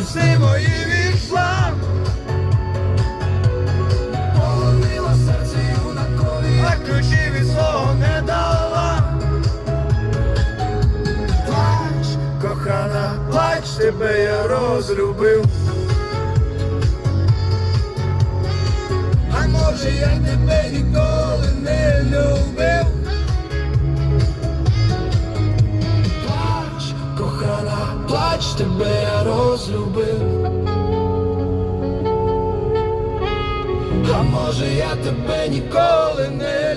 всі мої війшла. Полонила серце юнакові, а ключі від свого не дала. Плач, кохана, плач, тебе я розлюбив. А може я тебе плач, тебе я розлюбив. А може я тебе ніколи не